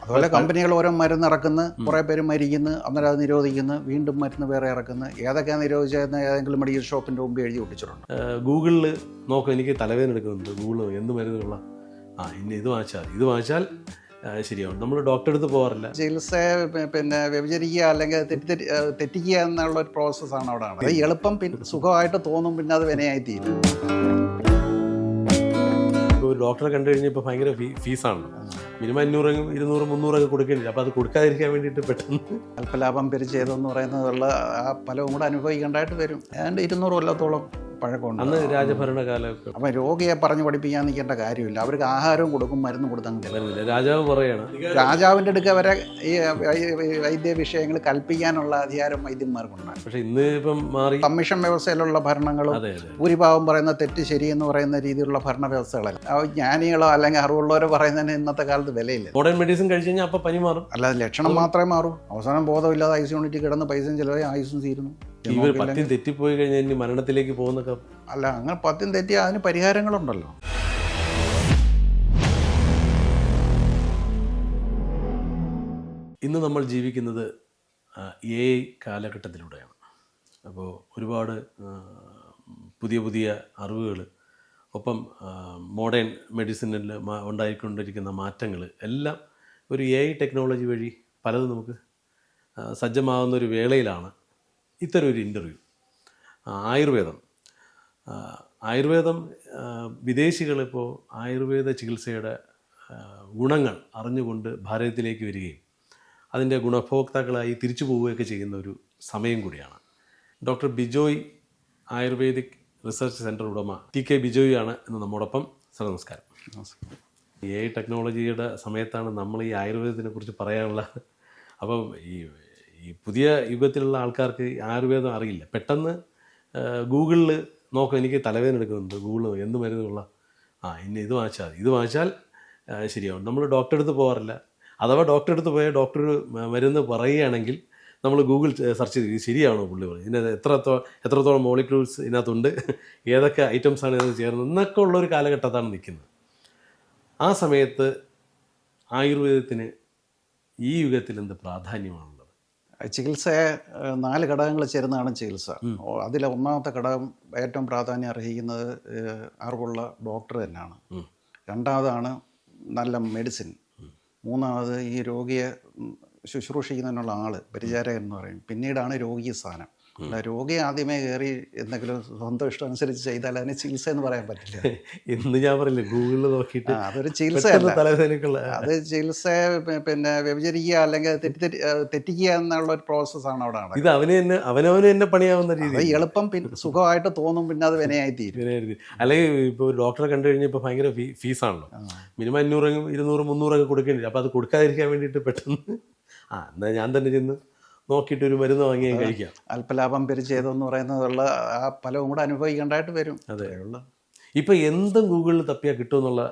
അതുപോലെ കമ്പനികൾ ഓരോ മരുന്ന് ഇറക്കുന്ന കുറേ പേര് മരിക്കുന്നു അന്നേരം അത് നിരോധിക്കുന്നു വീണ്ടും മരുന്ന് വേറെ ഇറക്കുന്നു. ഏതൊക്കെയാണ് നിരോധിച്ചതെന്ന് ഏതെങ്കിലും മെഡിക്കൽ ഷോപ്പിന്റെ മുമ്പ് എഴുതി ഒട്ടിച്ചിട്ടുണ്ട്. ഗൂഗിളിൽ നോക്കാം എനിക്ക് തലവേദന എടുക്കുന്നുണ്ട്. ഗൂഗിൾ എന്ത് മരുന്നുള്ള? ആ ഇനി ഇത് വാങ്ങിച്ചാൽ ഇത് വാങ്ങിച്ചാൽ ശരിയാവും. നമ്മൾ ഡോക്ടറെ അടുത്ത് പോകാറില്ല. ചികിത്സ പിന്നെ വ്യഭിചരിക്കുക അല്ലെങ്കിൽ തെറ്റി തെറ്റിക്കുക എന്നുള്ള ഒരു പ്രോസസ്സാണ് അവിടെ അത് എളുപ്പം പിന്നെ സുഖമായിട്ട് തോന്നും പിന്നെ അത് വിനയായി തീരും. ഇപ്പോൾ ഒരു ഡോക്ടറെ കണ്ടു കഴിഞ്ഞാൽ ഇപ്പോൾ ഭയങ്കര ഫീ ഫീസാണ് മിനിമം അഞ്ഞൂറ് ഇരുന്നൂറ് മുന്നൂറൊക്കെ കൊടുക്കേണ്ടി അപ്പോൾ അത് കൊടുക്കാതിരിക്കാൻ വേണ്ടിയിട്ട് പെട്ടെന്ന് അല്പലാഭം പിരിച്ചതെന്ന് പറയുന്നതുള്ള ആ ഫലവും കൂടെ അനുഭവിക്കേണ്ടതായിട്ട് വരും. ഏതാണ്ട് ഇരുന്നൂറ് കൊല്ലത്തോളം പഴക്കമുണ്ട്. അന്ന് രാജഭരണ കാലമൊക്കെ അപ്പം രോഗിയെ പറഞ്ഞു പഠിപ്പിക്കാൻ നിൽക്കേണ്ട കാര്യമില്ല. അവർക്ക് ആഹാരവും കൊടുക്കും മരുന്ന് കൊടുത്തങ്ങ് രാജാവ് പറയാണ്. രാജാവിന്റെ അടുക്ക വരെ ഈ വൈദ്യ വിഷയങ്ങൾ കൽപ്പിക്കാനുള്ള അധികാരം വൈദ്യന്മാർക്കുണ്ട് പക്ഷെ ഇന്ന് ഇപ്പം മാറി കമ്മീഷൻ വ്യവസ്ഥയിലുള്ള ഭരണങ്ങളും ഭൂരിഭാഗം പറയുന്ന തെറ്റ് ശരി എന്ന് പറയുന്ന രീതിയിലുള്ള ഭരണ വ്യവസ്ഥകളല്ല ജ്ഞാനികളോ അല്ലെങ്കിൽ അറിവുള്ളവരോ പറയുന്നതിന് ഇന്നത്തെ കാലത്ത് വിലയില്ല. മോഡേൺ മെഡിസിൻ കഴിച്ചു കഴിഞ്ഞാൽ അപ്പം പനി മാറും. അല്ലാതെ ലക്ഷണം മാത്രമേ മാറൂ. അവസാനം ബോധമില്ലാതെ ഐസ് യൂണിറ്റ് കിടന്ന് പൈസയും ചിലവായി ആയുസും തീരുന്നു. ഇവർ പത്യം തെറ്റിപ്പോയി കഴിഞ്ഞാൽ ഇനി മരണത്തിലേക്ക് പോകുന്നൊക്കെ അല്ല അങ്ങനെ പത്യം തെറ്റി അതിന് പരിഹാരങ്ങളുണ്ടല്ലോ. ഇന്ന് നമ്മൾ ജീവിക്കുന്നത് എ ഐ കാലഘട്ടത്തിലൂടെയാണ്. അപ്പോൾ ഒരുപാട് പുതിയ പുതിയ അറിവുകൾ ഒപ്പം മോഡേൺ മെഡിസിനിൽ ഉണ്ടായിക്കൊണ്ടിരിക്കുന്ന മാറ്റങ്ങൾ എല്ലാം ഒരു എ ഐ ടെക്നോളജി വഴി പലതും നമുക്ക് സജ്ജമാകുന്ന ഒരു വേളയിലാണ് ഇത്തരം ഒരു ഇന്റർവ്യൂ ആയുർവേദം. ആയുർവേദം വിദേശികളിപ്പോൾ ആയുർവേദ ചികിത്സയുടെ ഗുണങ്ങൾ അറിഞ്ഞുകൊണ്ട് ഭാരതത്തിലേക്ക് വരികയും അതിന്റെ ഗുണഭോക്താക്കളായി തിരിച്ചു പോവുകയൊക്കെ ചെയ്യുന്ന ഒരു സമയം കൂടിയാണ്. Doctor Bijoy ayurvedic research centre ഉടമ ടി കെ ബിജോയ് ആണ് ഇന്ന് നമ്മോടൊപ്പം. സാർ നമസ്കാരം. എ ഐ ടെക്നോളജിയുടെ സമയത്താണ് നമ്മൾ ഈ ആയുർവേദത്തിനെ കുറിച്ച് പറയാനുള്ള അപ്പം ഈ ഈ പുതിയ യുഗത്തിലുള്ള ആൾക്കാർക്ക് ആയുർവേദം അറിയില്ല. പെട്ടെന്ന് ഗൂഗിളിൽ നോക്കാം എനിക്ക് തലവേദന എടുക്കുന്നുണ്ട് ഗൂഗിൾ എന്ത് മരുന്നുള്ള. ആ ഇനി ഇത് വാങ്ങിച്ചാൽ. ഇത് വാങ്ങിച്ചാൽ ശരിയാവും. നമ്മൾ ഡോക്ടറെ അടുത്ത് പോകാറില്ല അഥവാ ഡോക്ടറെ അടുത്ത് പോയാൽ ഡോക്ടർ മരുന്ന് പറയുകയാണെങ്കിൽ നമ്മൾ ഗൂഗിൾ സെർച്ച് ചെയ്ത് ഇത് ശരിയാണോ പുള്ളി പറഞ്ഞു. ഇതിന് എത്രത്തോ എത്രത്തോളം മോളിക്യൂൾസ് ഇതിനകത്തുണ്ട് ഏതൊക്കെ ഐറ്റംസാണ് ഇതിനകത്ത് ചേർന്നത് എന്നൊക്കെ ഉള്ളൊരു കാലഘട്ടത്താണ് നിൽക്കുന്നത്. ആ സമയത്ത് ആയുർവേദത്തിന് ഈ യുഗത്തിൽ എന്ത് പ്രാധാന്യമാണുള്ളത്? ചികിത്സയെ നാല് ഘടകങ്ങൾ ചേരുന്നതാണ് ചികിത്സ. അതിലെ ഒന്നാമത്തെ ഘടകം ഏറ്റവും പ്രാധാന്യം അർഹിക്കുന്നത് അറിവുള്ള ഡോക്ടർ തന്നെയാണ്. രണ്ടാമതാണ് നല്ല മെഡിസിൻ. മൂന്നാമത് ഈ രോഗിയെ ശുശ്രൂഷിക്കുന്നതിനുള്ള ആൾ പരിചാരകൻ എന്ന് പറയും. പിന്നീടാണ് രോഗി സ്ഥാനം. രോഗി ആദ്യമേ കയറി എന്തെങ്കിലും സ്വന്തം ഇഷ്ടം അനുസരിച്ച് ചെയ്താൽ അതിന് ചികിത്സ എന്ന് പറയാൻ പറ്റില്ല. ഇന്ന് ഞാൻ പറയില്ലേ ഗൂഗിളിൽ നോക്കിയിട്ട് അതൊരു ചികിത്സ അത് ചികിത്സ പിന്നെ വ്യഭിചരിക്കുക അല്ലെങ്കിൽ തെറ്റി തെറ്റിക്കുക എന്നുള്ള ഒരു പ്രോസസ്സാണ് അവിടെ ഇത് അവന് തന്നെ അവനവന് തന്നെ പണിയാവുന്ന രീതി എളുപ്പം പിന്നെ സുഖമായിട്ട് തോന്നും പിന്നെ അത് വിനയായി തീരും. അല്ലെങ്കിൽ ഇപ്പോൾ ഡോക്ടറെ കണ്ടു കഴിഞ്ഞാൽ ഇപ്പോൾ ഭയങ്കര ഫീസാണല്ലോ. മിനിമം അഞ്ഞൂറ് ഇരുന്നൂറ് മുന്നൂറൊക്കെ കൊടുക്കേണ്ടി അപ്പോൾ അത് കൊടുക്കാതിരിക്കാൻ വേണ്ടിയിട്ട് പെട്ടെന്ന്. ആ എന്നാൽ ഞാൻ തന്നെ ചെന്ന് നോക്കിയിട്ട് ഒരു മരുന്ന് വാങ്ങി കഴിക്കാം. അല്പലാഭം പെരു ചെയ്തെന്ന് പറയുന്നതുള്ള ആ ഫലവും കൂടെ അനുഭവിക്കേണ്ടതായിട്ട് വരും. അതെ. ഉള്ളൂ. ഇപ്പം എന്തും ഗൂഗിളിൽ തപ്പിയാൽ കിട്ടുമെന്നുള്ള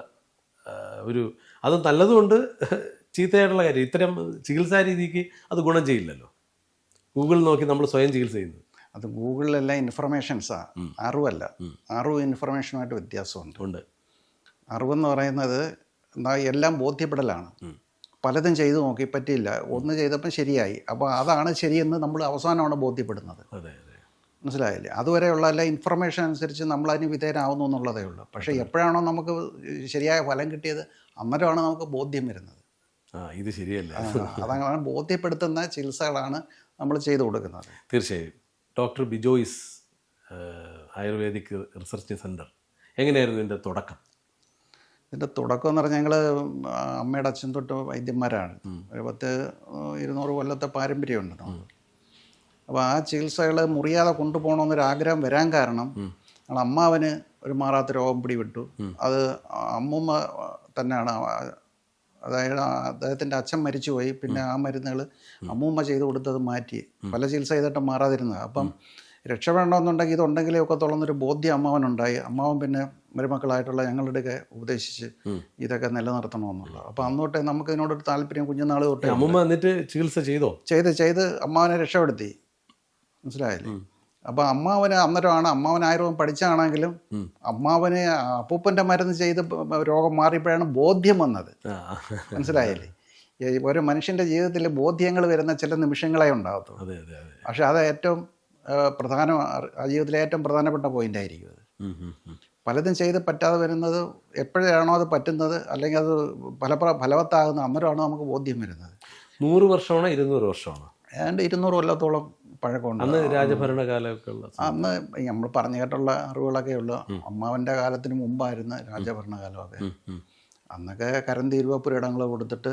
ഒരു അത് നല്ലതുകൊണ്ട് ചീത്തയായിട്ടുള്ള കാര്യം. ഇത്തരം ചികിത്സാ രീതിക്ക് അത് ഗുണം ചെയ്യില്ലല്ലോ. ഗൂഗിൾ നോക്കി നമ്മൾ സ്വയം ചികിത്സ ചെയ്യുന്നു അത് ഗൂഗിളിലെല്ലാം ഇൻഫർമേഷൻസാ. അറിവല്ല. അറിവ് ഇൻഫർമേഷനുമായിട്ട് വ്യത്യാസമുണ്ട്. ഉണ്ട്. അറിവെന്ന് പറയുന്നത് എന്താ എല്ലാം ബോധ്യപ്പെടലാണ്. പലതും ചെയ്തു നോക്കി പറ്റിയില്ല. ഒന്ന് ചെയ്തപ്പം ശരിയായി. അപ്പോൾ അതാണ് ശരിയെന്ന് നമ്മൾ അവസാനമാണ് ബോധ്യപ്പെടുന്നത്. മനസ്സിലായില്ലേ? അതുവരെയുള്ള എല്ലാ ഇൻഫർമേഷൻ അനുസരിച്ച് നമ്മൾ അതിന് വിധേയനാവുന്നു എന്നുള്ളതേ ഉള്ളൂ. പക്ഷേ എപ്പോഴാണോ നമുക്ക് ശരിയായ ഫലം കിട്ടിയത് അന്നേരമാണ് നമുക്ക് ബോധ്യം വരുന്നത്. ഇത് ശരിയല്ല? അതങ്ങനെ ബോധ്യപ്പെടുത്തുന്ന ചികിത്സകളാണ് നമ്മൾ ചെയ്തു കൊടുക്കുന്നത്. തീർച്ചയായും. Doctor Bijoy's ayurvedic research centre എങ്ങനെയായിരുന്നു ഇതിന്റെ തുടക്കം? ഇതിന്റെ തുടക്കം എന്ന് പറഞ്ഞാൽ ഞങ്ങൾ അമ്മയുടെ അച്ഛൻ തൊട്ട് വൈദ്യന്മാരാണ്. ഒരു പത്ത് ഇരുന്നൂറ് കൊല്ലത്തെ പാരമ്പര്യമുണ്ട് അപ്പോൾ ആ ചികിത്സകൾ മുറിയാതെ കൊണ്ടുപോകണമെന്നൊരാഗ്രഹം വരാൻ കാരണം ഞങ്ങൾ അമ്മാവന് ഒരു മാറാത്ത രോഗം പിടിവിട്ടു അത് അമ്മൂമ്മ തന്നെയാണ് അതായത് അദ്ദേഹത്തിന്റെ അച്ഛൻ മരിച്ചുപോയി. പിന്നെ ആ മരുന്നുകൾ അമ്മൂമ്മ ചെയ്ത് കൊടുത്തത് മാറ്റി. പല ചികിത്സ ചെയ്തിട്ട് മാറാതിരുന്നത്. അപ്പം രക്ഷപ്പെടണമെന്നുണ്ടെങ്കിൽ ഇതുണ്ടെങ്കിലേ ഒക്കെ തുറന്നൊരു ബോധ്യം അമ്മാവനുണ്ടായി. അമ്മാവൻ പിന്നെ മരുമക്കളായിട്ടുള്ള ഞങ്ങളുടെയൊക്കെ ഉപദേശിച്ച് ഇതൊക്കെ നിലനിർത്തണമെന്നുള്ളത് അപ്പോൾ തൊട്ടേ നമുക്ക് ഇതിനോടൊരു താല്പര്യം കുഞ്ഞുനാൾ തൊട്ടേ അമ്മ എന്നിട്ട് ചികിത്സ ചെയ്തോ? ചെയ്ത് ചെയ്ത് അമ്മാവനെ രക്ഷപ്പെടുത്തി. മനസ്സിലായില്ലേ? അപ്പോൾ അമ്മാവന് അന്നേരമാണ് അമ്മാവൻ ആയുർവേദം പഠിച്ചാണെങ്കിലും അമ്മാവന് അപ്പൂപ്പന്റെ മരുന്ന് ചെയ്ത് രോഗം മാറിയപ്പോഴാണ് ബോധ്യം വന്നത്. മനസ്സിലായില്ലേ? ഒരു മനുഷ്യന്റെ ജീവിതത്തിൽ ബോധ്യങ്ങൾ വരുന്ന ചില നിമിഷങ്ങളെ ഉണ്ടാകത്തുള്ളൂ. പക്ഷെ അത് ഏറ്റവും പ്രധാന ജീവിതത്തിലെ ഏറ്റവും പ്രധാനപ്പെട്ട പോയിന്റ് ആയിരിക്കും അത്. പലതും ചെയ്ത് പറ്റാതെ വരുന്നത് എപ്പോഴാണോ അത് പറ്റുന്നത് അല്ലെങ്കിൽ അത് ഫലപ്ര ഫലവത്താകുന്നത് അന്നേരമാണോ നമുക്ക് ബോധ്യം വരുന്നത്. നൂറ് വർഷമാണോ ഇരുന്നൂറ് വർഷമാണോ? ഏതാണ്ട് ഇരുന്നൂറ് കൊല്ലത്തോളം പഴക്കമുണ്ട്. അന്ന് രാജഭരണ കാലമൊക്കെ അന്ന് നമ്മൾ പറഞ്ഞു കേട്ടുള്ള അറിവുകളൊക്കെ ഉള്ളു. അമ്മാവന്റെ കാലത്തിന് മുമ്പായിരുന്നു രാജഭരണകാലമൊക്കെ അതെ. അന്നൊക്കെ കരം തീരുവപ്പുരയിടങ്ങൾ കൊടുത്തിട്ട്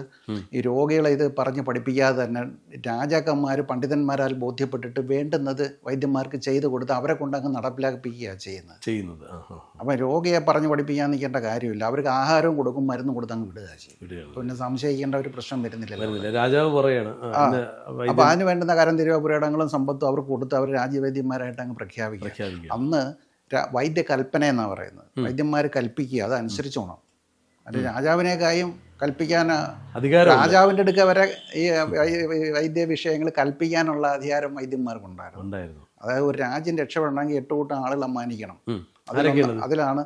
ഈ രോഗികളെ ഇത് പറഞ്ഞ് പഠിപ്പിക്കാതെ തന്നെ രാജാക്കന്മാർ പണ്ഡിതന്മാരാൽ ബോധ്യപ്പെട്ടിട്ട് വേണ്ടുന്നത് വൈദ്യന്മാർക്ക് ചെയ്തു കൊടുത്ത് അവരെ കൊണ്ട് അങ്ങ് നടപ്പിലാക്കിപ്പിക്കുകയാണ് ചെയ്യുന്നത്. ചെയ്യുന്നത്. അപ്പം രോഗിയെ പറഞ്ഞ് പഠിപ്പിക്കാൻ നിൽക്കേണ്ട കാര്യമില്ല. അവർക്ക് ആഹാരവും കൊടുക്കും മരുന്നും കൊടുത്ത് അങ്ങ് വിടുക ചെയ്യും പിന്നെ സംശയിക്കേണ്ട ഒരു പ്രശ്നം വരുന്നില്ല. രാജാവ് പറയാണ് അപ്പം അതിന് വേണ്ടുന്ന കരം തിരുവപുരയിടങ്ങളും സമ്പത്തും അവർക്ക് കൊടുത്ത് അവർ രാജ്യവൈദ്യന്മാരായിട്ട് അങ്ങ് പ്രഖ്യാപിക്കുക. അന്ന് വൈദ്യകൽപ്പന എന്നാണ് പറയുന്നത്. വൈദ്യന്മാർ കൽപ്പിക്കുക അതനുസരിച്ച് വേണം അത് രാജാവിനേക്കായും കൽപ്പിക്കാൻ അധികാരം രാജാവിന്റെ അടുക്ക വരെ ഈ വൈദ്യ വിഷയങ്ങൾ കൽപ്പിക്കാനുള്ള അധികാരം വൈദ്യന്മാർക്കുണ്ടായിരുന്നു അതായത് ഒരു രാജ്യം രക്ഷപ്പെടണമെങ്കിൽ എട്ട് കൂട്ടം ആളുകളെ മാനിക്കണം? അതിലാണ്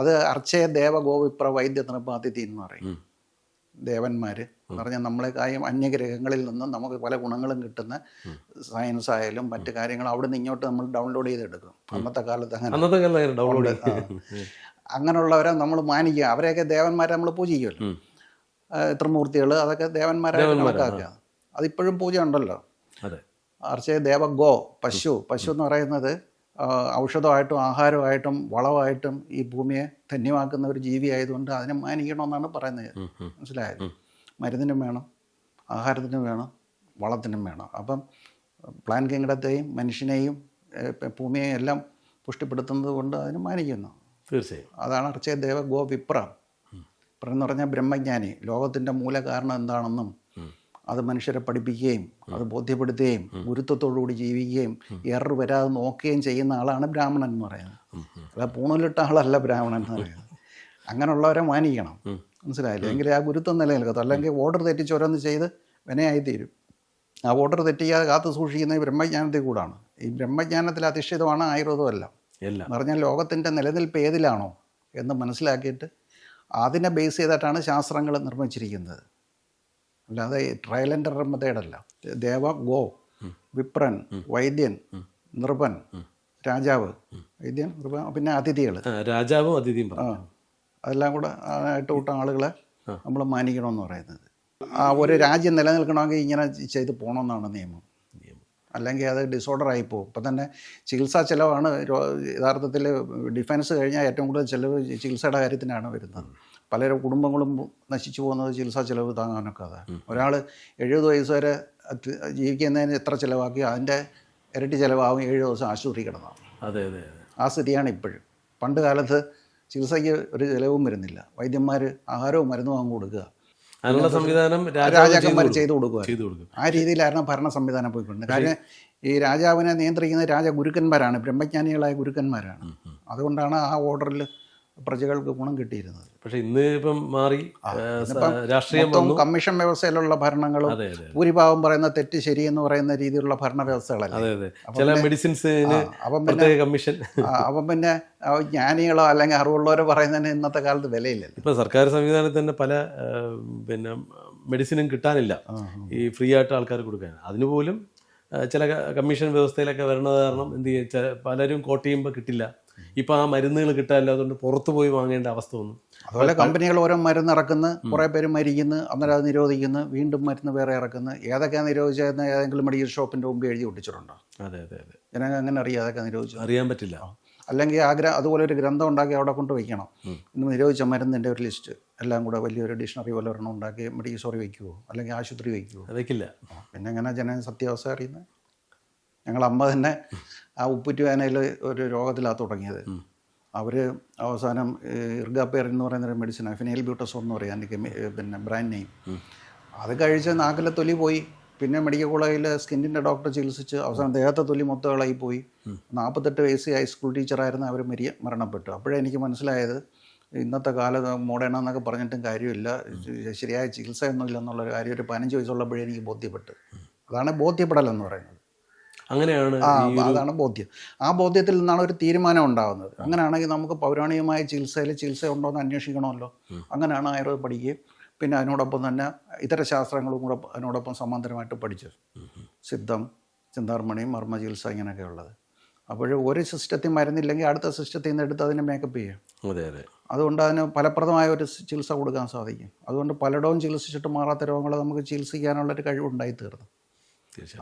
അത് അർച്ചയ ദേവഗോവിപ്ര വൈദ്യ നിർപ്പാതിഥി എന്ന് പറയും. ദേവന്മാർ എന്ന് പറഞ്ഞാൽ നമ്മളെക്കായും അന്യഗ്രഹങ്ങളിൽ നിന്നും നമുക്ക് പല ഗുണങ്ങളും കിട്ടുന്ന സയൻസ് ആയാലും മറ്റു കാര്യങ്ങളും അവിടെ നിന്ന് ഇങ്ങോട്ട് നമ്മൾ ഡൗൺലോഡ് ചെയ്തെടുക്കും. അന്നത്തെ കാലത്ത് അങ്ങനെ. അങ്ങനെയുള്ളവരെ നമ്മൾ മാനിക്കുക. അവരെയൊക്കെ ദേവന്മാരെ നമ്മൾ പൂജിക്കുമല്ലോ. ത്രിമൂർത്തികൾ അതൊക്കെ ദേവന്മാരെ കണക്കാക്കുക. അതിപ്പോഴും പൂജ ഉണ്ടല്ലോ അർച്ചയെ അർച്ചയ ദേവ ഗോ പശു. പശു എന്ന് പറയുന്നത് ഔഷധമായിട്ടും ആഹാരമായിട്ടും വളമായിട്ടും ഈ ഭൂമിയെ ധന്യമാക്കുന്ന ഒരു ജീവി ആയതുകൊണ്ട് അതിനെ മാനിക്കണമെന്നാണ് പറയുന്നത്. മനസ്സിലായത് മരുന്നിനും വേണം ആഹാരത്തിനും വേണം വളത്തിനും വേണം. അപ്പം പ്ലാൻ കിങ്കടത്തെയും മനുഷ്യനെയും ഭൂമിയെയും എല്ലാം പുഷ്ടിപ്പെടുത്തുന്നത് കൊണ്ട് അതിനെ മാനിക്കുന്നു. തീർച്ചയായും. അതാണ് അർച്ചയ ദേവ ഗോ വിപ്ര എന്ന് പറഞ്ഞാൽ ബ്രഹ്മജ്ഞാനി. ലോകത്തിന്റെ മൂലകാരണം എന്താണെന്നും അത് മനുഷ്യരെ പഠിപ്പിക്കുകയും അത് ബോധ്യപ്പെടുത്തുകയും ഗുരുത്വത്തോടുകൂടി ജീവിക്കുകയും എറർ വരാതെ നോക്കുകയും ചെയ്യുന്ന ആളാണ് ബ്രാഹ്മണൻ എന്ന് പറയുന്നത്. അല്ല പൂണൂലിട്ട ആളല്ല ബ്രാഹ്മണൻ എന്ന് പറയുന്നത്. അങ്ങനെയുള്ളവരെ മാനിക്കണം. മനസ്സിലായില്ലേ? എങ്കിൽ ആ ഗുരുത്വം നിലനിൽക്കത്തു അല്ലെങ്കിൽ ഓർഡർ തെറ്റിച്ച് ഓരോന്ന് ചെയ്ത് വിനയായിത്തീരും. ആ ഓർഡർ തെറ്റിക്കാതെ കാത്തു സൂക്ഷിക്കുന്ന ഈ ബ്രഹ്മജ്ഞാനത്തിൽ കൂടാണ്. ഈ ബ്രഹ്മജ്ഞാനത്തിൽ അധിഷ്ഠിതമാണ് ആയുർവേദമല്ല. എന്ന് പറഞ്ഞാൽ ലോകത്തിന്റെ നിലനിൽപ്പ് ഏതിലാണോ എന്ന് മനസ്സിലാക്കിയിട്ട് അതിനെ ബേസ് ചെയ്തിട്ടാണ് ശാസ്ത്രങ്ങൾ നിർമ്മിച്ചിരിക്കുന്നത്. അല്ലാതെ ട്രയൽ ആൻഡ് എറർ മെത്തേഡല്ല ദേവ ഗോ വിപ്രൻ വൈദ്യൻ നൃപൻ രാജാവ് വൈദ്യൻ നൃപൻ പിന്നെ അതിഥികൾ. രാജാവും അതിഥിയും ആ അതെല്ലാം കൂടെ ആയിട്ട് കൂട്ടം ആളുകളെ നമ്മൾ മാനിക്കണമെന്ന് പറയുന്നത്. ആ ഒരു രാജ്യം നിലനിൽക്കണമെങ്കിൽ ഇങ്ങനെ ചെയ്ത് പോകണമെന്നാണ് നിയമം. അല്ലെങ്കിൽ അത് ഡിസോർഡർ ആയി പോകും. ഇപ്പം തന്നെ ചികിത്സാ ചിലവാണ് യഥാർത്ഥത്തിൽ ഡിഫൻസ് കഴിഞ്ഞാൽ ഏറ്റവും കൂടുതൽ ചിലവ് ചികിത്സയുടെ കാര്യത്തിനാണ് വരുന്നത്. പല കുടുംബങ്ങളും നശിച്ചു പോകുന്നത് ചികിത്സാ ചിലവ് താങ്ങാനൊക്കെ അതാണ്. ഒരാൾ എഴുപത് വയസ്സ് വരെ ജീവിക്കുന്നതിന് എത്ര ചിലവാക്കി അതിന്റെ ഇരട്ടി ചിലവാകും ഏഴ് ദിവസം ആശുപത്രി കിടന്നാണ് അതെ അതെ അതെ. ആ സ്ഥിതിയാണ് ഇപ്പോഴും. പണ്ട് കാലത്ത് ചികിത്സയ്ക്ക് ഒരു ചിലവും വരുന്നില്ല. വൈദ്യന്മാർ ആഹാരവും മരുന്നും വാങ്ങി കൊടുക്കുക. അതിനുള്ള സംവിധാനം രാജാക്കന്മാർ ചെയ്തു ചെയ്തു കൊടുക്കുക ചെയ്തു കൊടുക്കുക ആ രീതിയിലായിരുന്നു ഭരണ സംവിധാനം പോയിക്കൊണ്ട് കാര്യം ഈ രാജാവിനെ നിയന്ത്രിക്കുന്ന രാജഗുരുക്കന്മാരാണ് ബ്രഹ്മജ്ഞാനികളായ ഗുരുക്കന്മാരാണ്. അതുകൊണ്ടാണ് ആ ഓർഡറിൽ പ്രജകൾക്ക് ഗുണം കിട്ടിയിരുന്നത്. പക്ഷെ ഇന്ന് ഇപ്പം മാറി രാഷ്ട്രീയം കമ്മീഷൻ വ്യവസ്ഥയിലുള്ള ഭരണങ്ങളും ഭൂരിഭാഗം പറയുന്ന തെറ്റ് ശരി എന്ന് പറയുന്ന രീതിയിലുള്ള ഭരണ വ്യവസ്ഥകളല്ല അതെ. അതെ ചില അപ്പം പിന്നെ കമ്മീഷൻ. അപ്പം പിന്നെ ജ്ഞാനികളോ അല്ലെങ്കിൽ അറിവുള്ളവരോ പറയുന്നതിന് ഇന്നത്തെ കാലത്ത് വിലയില്ലല്ലോ. ഇപ്പൊ സർക്കാർ സംവിധാനത്തിൽ തന്നെ പല പിന്നെ മെഡിസിനും കിട്ടാനില്ല. ഈ ഫ്രീ ആയിട്ട് ആൾക്കാർ കൊടുക്കാൻ അതിന് പോലും ചില കമ്മീഷൻ വ്യവസ്ഥയിലൊക്കെ വരണത് കാരണം എന്ത് പലരും കോട്ട് ചെയ്യുമ്പോൾ കിട്ടില്ല. ഇപ്പൊ ആ മരുന്നുകൾ കിട്ടാല്ലാതുകൊണ്ട് പുറത്തു പോയി വാങ്ങേണ്ട അവസ്ഥ വന്നു. അതുപോലെ കമ്പനികൾ ഓരോ മരുന്ന് ഇറക്കുന്നു കുറേ പേര് മരിക്കുന്നു അന്നേരം അത് നിരോധിക്കുന്നു വീണ്ടും മരുന്ന് വേറെ ഇറക്കുന്നു. ഏതൊക്കെയാണ് നിരോധിച്ചതെന്ന് ഏതെങ്കിലും മെഡിക്കൽ ഷോപ്പിന്റെ മുമ്പ് എഴുതി ഒട്ടിച്ചിട്ടുണ്ടോ? അതെ അതെ അതെ. ജനങ്ങൾ അങ്ങനെ അറിയാം അതൊക്കെ നിരോധിച്ചു അറിയാൻ പറ്റില്ല. അല്ലെങ്കിൽ ആ ഗ്ര അതുപോലെ ഒരു ഗ്രന്ഥം ഉണ്ടാക്കി അവിടെ കൊണ്ട് വയ്ക്കണം ഇന്ന് നിരോധിച്ച മരുന്നിന്റെ ഒരു ലിസ്റ്റ്. എല്ലാം കൂടെ വലിയൊരു ഡിക്ഷണറി പോലെ ഒരെണ്ണം ഉണ്ടാക്കി മെഡിക്കൽ സ്റ്റോറിൽ വയ്ക്കുമോ അല്ലെങ്കിൽ ആശുപത്രി വയ്ക്കുമോ വയ്ക്കില്ല പിന്നെ എങ്ങനെ ജന സത്യാവസ്ഥ അറിയുന്നത്? ഞങ്ങൾ അമ്മ തന്നെ ആ ഉപ്പുറ്റുവേനയിൽ ഒരു രോഗത്തിലാണ് തുടങ്ങിയത്. അവർ അവസാനം ഇർഗാപ്പേർ എന്ന് പറയുന്ന ഒരു മെഡിസിൻ ഫിനൈൽ ബ്യൂട്ടസോൺ എന്ന് പറയാം എന്റെ കെമി പിന്നെ ബ്രാൻഡ് നെയിം അത് കഴിച്ച് നാക്കിലെ തൊലി പോയി. പിന്നെ മെഡിക്കൽ കോളേജിൽ സ്കിന്നിന്റെ ഡോക്ടർ ചികിത്സിച്ച് അവസാനം ദേഹത്തെ തൊലി മൊത്തം ഇളകി പോയി നാൽപ്പത്തെട്ട് വയസ്സ് ഹൈസ്കൂൾ ടീച്ചറായിരുന്നു അവർ മരിയ മരണപ്പെട്ടു. അപ്പോഴേ എനിക്ക് മനസ്സിലായത് ഇന്നത്തെ കാലത്ത് മോഡേൺ എന്നൊക്കെ പറഞ്ഞിട്ടും കാര്യമില്ല. ശരിയായ ചികിത്സയൊന്നുമില്ല എന്നുള്ള കാര്യം ഒരു പതിനഞ്ച് വയസ്സുള്ളപ്പോഴേ എനിക്ക് ബോധ്യപ്പെട്ടു. അതാണ് ബോധ്യപ്പെടലെന്ന് പറയുന്നത്. അങ്ങനെയാണ് അതാണ് ബോധ്യം. ആ ബോധ്യത്തിൽ നിന്നാണ് ഒരു തീരുമാനം ഉണ്ടാകുന്നത് അങ്ങനെയാണെങ്കിൽ നമുക്ക് പൗരാണികമായ ചികിത്സയിൽ ചികിത്സ ഉണ്ടോ എന്ന് അന്വേഷിക്കണമല്ലോ അങ്ങനെയാണ് ആയുർവേദം പഠിക്കുകയും പിന്നെ അതിനോടൊപ്പം തന്നെ ഇതര ശാസ്ത്രങ്ങളും കൂടെ അതിനോടൊപ്പം സമാന്തരമായിട്ട് പഠിച്ചു. സിദ്ധം ചിന്താർമണി മർമ്മ ചികിത്സ ഇങ്ങനെയൊക്കെ ഉള്ളത്. അപ്പോൾ ഒരു സിസ്റ്റത്തിൽ മരുന്നില്ലെങ്കിൽ അടുത്ത സിസ്റ്റത്തിൽ നിന്ന് എടുത്ത് അതിനെ മേക്കപ്പ് ചെയ്യാം. അതെ അതെ. അതുകൊണ്ട് അതിന് ഫലപ്രദമായ ഒരു ചികിത്സ കൊടുക്കാൻ സാധിക്കും. അതുകൊണ്ട് പലയിടവും ചികിത്സിച്ചിട്ട് മാറാത്ത രോഗങ്ങളെ നമുക്ക് ചികിത്സിക്കാനുള്ളൊരു കഴിവുണ്ടായി തീർന്നു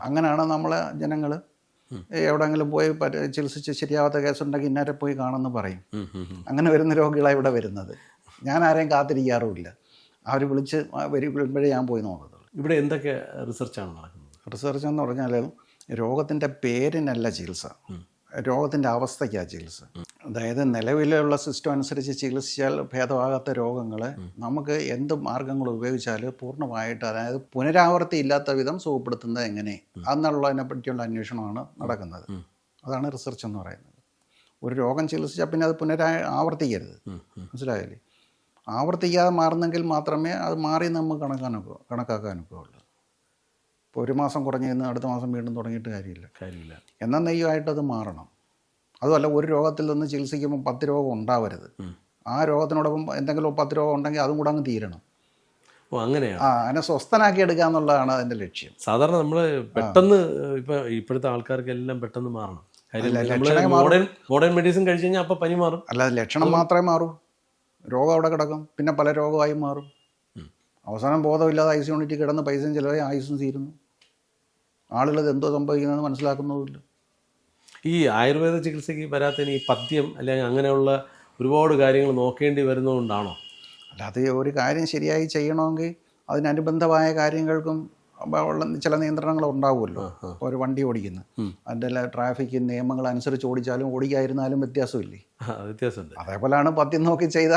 അങ്ങനെയാണ് നമ്മളെ ജനങ്ങൾ എവിടെങ്കിലും പോയി ചികിത്സിച്ച് ശരിയാവാത്ത കേസുണ്ടെങ്കിൽ ഇന്നേരെ പോയി കാണുമെന്ന് പറയും. അങ്ങനെ വരുന്ന രോഗികളാണ് ഇവിടെ വരുന്നത്. ഞാൻ ആരെയും കാത്തിരിക്കാറുമില്ല. അവർ വിളിച്ച് വരും വരുമ്പോഴേ ഞാൻ പോയി നോക്കത്തുള്ളൂ. ഇവിടെ എന്തൊക്കെ റിസർച്ചാണ് നടക്കുന്നത്? റിസർച്ച് എന്ന് പറഞ്ഞാൽ രോഗത്തിന്റെ പേരിനല്ല ചികിത്സ. രോഗത്തിന്റെ അവസ്ഥയ്ക്കാണ് ചികിത്സ. അതായത് നിലവിലുള്ള സിസ്റ്റം അനുസരിച്ച് ചികിത്സിച്ചാൽ ഭേദമാകാത്ത രോഗങ്ങൾ നമുക്ക് എന്ത് മാർഗങ്ങൾ ഉപയോഗിച്ചാൽ പൂർണമായിട്ട് അതായത് പുനരാവർത്തി ഇല്ലാത്ത വിധം സുഖപ്പെടുത്തുന്നത് എങ്ങനെ? എന്നുള്ളതിനെ പറ്റിയുള്ള അന്വേഷണമാണ് നടക്കുന്നത്. അതാണ് റിസർച്ച് എന്ന് പറയുന്നത്. ഒരു രോഗം ചികിത്സിച്ചാൽ പിന്നെ അത് പുനരാ ആവർത്തിക്കരുത്. മനസ്സിലായില്ലേ? ആവർത്തിക്കാതെ മാറുന്നെങ്കിൽ മാത്രമേ അത് മാറി നമുക്ക് കണക്കാനൊക്കെ കണക്കാക്കാനൊക്കെ ഉള്ളൂ ഇപ്പോൾ ഒരു മാസം കുറഞ്ഞിരുന്ന് അടുത്ത മാസം വീണ്ടും തുടങ്ങിയിട്ട് കാര്യമില്ല. കാര്യമില്ല. എന്ന നെയ്യുമായിട്ട് അത് മാറണം. അതുമല്ല ഒരു രോഗത്തിൽ നിന്ന് ചികിത്സിക്കുമ്പോൾ പത്ത് രോഗം ഉണ്ടാവരുത്. ആ രോഗത്തിനോടൊപ്പം എന്തെങ്കിലും പത്ത് രോഗം ഉണ്ടെങ്കിൽ അതും കൂടെ അങ്ങ് തീരണം. ഓ അങ്ങനെയാണ് ആ അതിനെ സ്വസ്ഥനാക്കി എടുക്കുക എന്നുള്ളതാണ് അതിന്റെ ലക്ഷ്യം. സാധാരണ നമ്മൾ പെട്ടെന്ന് ഇപ്പൊ ഇപ്പോഴത്തെ ആൾക്കാർക്കെല്ലാം പെട്ടെന്ന് മാറണം. മോഡേൺ മോഡേൺ മെഡിസിൻ കഴിച്ചു കഴിഞ്ഞാൽ അപ്പൊ പനി മാറും. അല്ല ലക്ഷണം മാത്രമേ മാറൂ. രോഗം അവിടെ കിടക്കും. പിന്നെ പല രോഗമായി മാറും. അവസാനം ബോധമില്ലാതെ ഐസ് യൂണിറ്റിൽ കിടന്ന് പൈസയും ചിലവായി ആയുസും തീരുന്നു. ആളുകൾ എന്തോ സംഭവിക്കുന്നതെന്ന് മനസ്സിലാക്കുന്നതുമില്ല. ഈ ആയുർവേദ ചികിത്സയ്ക്ക് വരാത്തതിന് ഈ പദ്യം അല്ലെങ്കിൽ അങ്ങനെയുള്ള ഒരുപാട് കാര്യങ്ങൾ നോക്കേണ്ടി വരുന്നതുകൊണ്ടാണോ? അല്ലാതെ ഒരു കാര്യം ശരിയായി ചെയ്യണമെങ്കിൽ അതിനനുബന്ധമായ കാര്യങ്ങൾക്കും ഉള്ള ചില നിയന്ത്രണങ്ങൾ ഉണ്ടാവുമല്ലോ. ഒരു വണ്ടി ഓടിക്കുന്ന. അതിന്റെ ട്രാഫിക് നിയമങ്ങൾ അനുസരിച്ച് ഓടിച്ചാലും ഓടിക്കായിരുന്നാലും വ്യത്യാസമില്ലേ? വ്യത്യാസമുണ്ട്. അതേപോലെയാണ് പദ്യം നോക്കി ചെയ്ത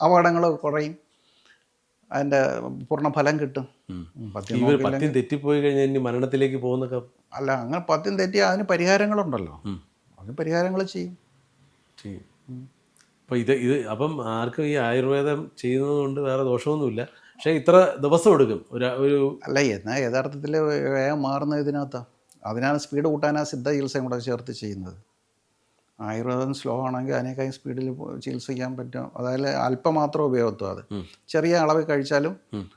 അപകടങ്ങൾ കുറയും. അതിന്റെ പൂർണ ഫലം കിട്ടും. ഇവർ പഥ്യം തെറ്റിപ്പോയി കഴിഞ്ഞാൽ ഇനി മരണത്തിലേക്ക് പോകുന്നൊക്കെ അല്ല അങ്ങനെ പത്യം തെറ്റി അതിന് പരിഹാരങ്ങളുണ്ടല്ലോ. അതിന് പരിഹാരങ്ങൾ ചെയ്യും. ചെയ്യും. അപ്പൊ ഇത് ഇത് അപ്പം ആർക്കും ഈ ആയുർവേദം ചെയ്യുന്നത് കൊണ്ട് വേറെ ദോഷമൊന്നുമില്ല. പക്ഷേ ഇത്ര ദിവസം എടുക്കും. ഒരു ഒരു അല്ല എന്നാൽ യഥാർത്ഥത്തിൽ വേഗം മാറുന്ന ഇതിനകത്താണ് അതിനാണ് സ്പീഡ് കൂട്ടാൻ ആ സിദ്ധ ചികിത്സയും കൂടെ ചേർത്ത് ചെയ്യുന്നത്. ആയുർവേദം സ്ലോ ആണെങ്കിൽ അതിനേക്കാളും സ്പീഡിൽ ചികിത്സിക്കാൻ പറ്റും. അതായത് അല്പം മാത്രം ഉപയോഗത്വം അത് ചെറിയ അളവ് കഴിച്ചാലും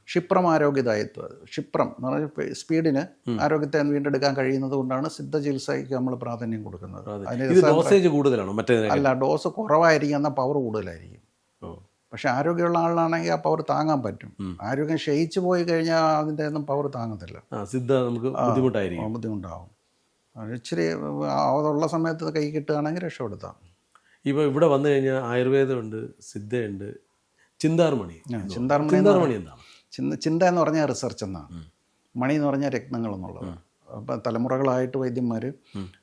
ക്ഷിപ്രം ആരോഗ്യദായിത്വം അത്. ക്ഷിപ്രം എന്ന് പറഞ്ഞാൽ സ്പീഡിന് ആരോഗ്യത്തെ വീണ്ടെടുക്കാൻ കഴിയുന്നത് കൊണ്ടാണ് സിദ്ധ ചികിത്സയ്ക്ക് നമ്മൾ പ്രാധാന്യം കൊടുക്കുന്നത്. ഡോസേജ് കൂടുതലാണോ? മറ്റേ അല്ല ഡോസ് കുറവായിരിക്കും എന്നാൽ പവർ കൂടുതലായിരിക്കും. പക്ഷെ ആരോഗ്യമുള്ള ആളാണെങ്കിൽ ആ പവർ താങ്ങാൻ പറ്റും. ആരോഗ്യം ക്ഷയിച്ചു പോയി കഴിഞ്ഞാൽ അതിന്റെ ഒന്നും പവർ താങ്ങത്തില്ല സിദ്ധ നമുക്ക് ബുദ്ധിമുട്ടായിരിക്കും. ബുദ്ധിമുട്ടാവും. ഇച്ചിരി അതുള്ള സമയത്ത് കൈ കിട്ടുകയാണെങ്കിൽ രക്ഷപ്പെടുത്താം. ഇപ്പോൾ ഇവിടെ വന്നു കഴിഞ്ഞാൽ ആയുർവേദമുണ്ട് സിദ്ധയുണ്ട് ചിന്താർമണി. ചിന്താർമണി ചിന്താർമണി എന്താണ്? ചിന്ത ചിന്ത എന്ന് പറഞ്ഞാൽ റിസർച്ച് എന്നാണ്. മണി എന്ന് പറഞ്ഞാൽ രത്നങ്ങൾ എന്നുള്ളത് അപ്പം തലമുറകളായിട്ട് വൈദ്യന്മാർ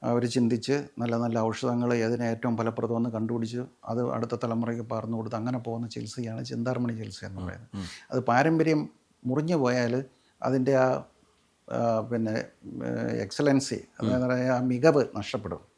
അവർ ചിന്തിച്ച് നല്ല നല്ല ഔഷധങ്ങൾ ഏതിനെ ഏറ്റവും ഫലപ്രദമെന്ന് കണ്ടുപിടിച്ച് അത് അടുത്ത തലമുറയ്ക്ക് പകർന്നു കൊടുത്ത് അങ്ങനെ പോകുന്ന ചികിത്സയാണ് ചിന്താർമണി ചികിത്സ എന്ന് പറയുന്നത്. അത് പാരമ്പര്യം മുറിഞ്ഞു പോയാൽ അതിന്റെ ആ ആ, പിന്നെ എക്സലൻസി അതായത് മികവ് നഷ്ടപ്പെടും.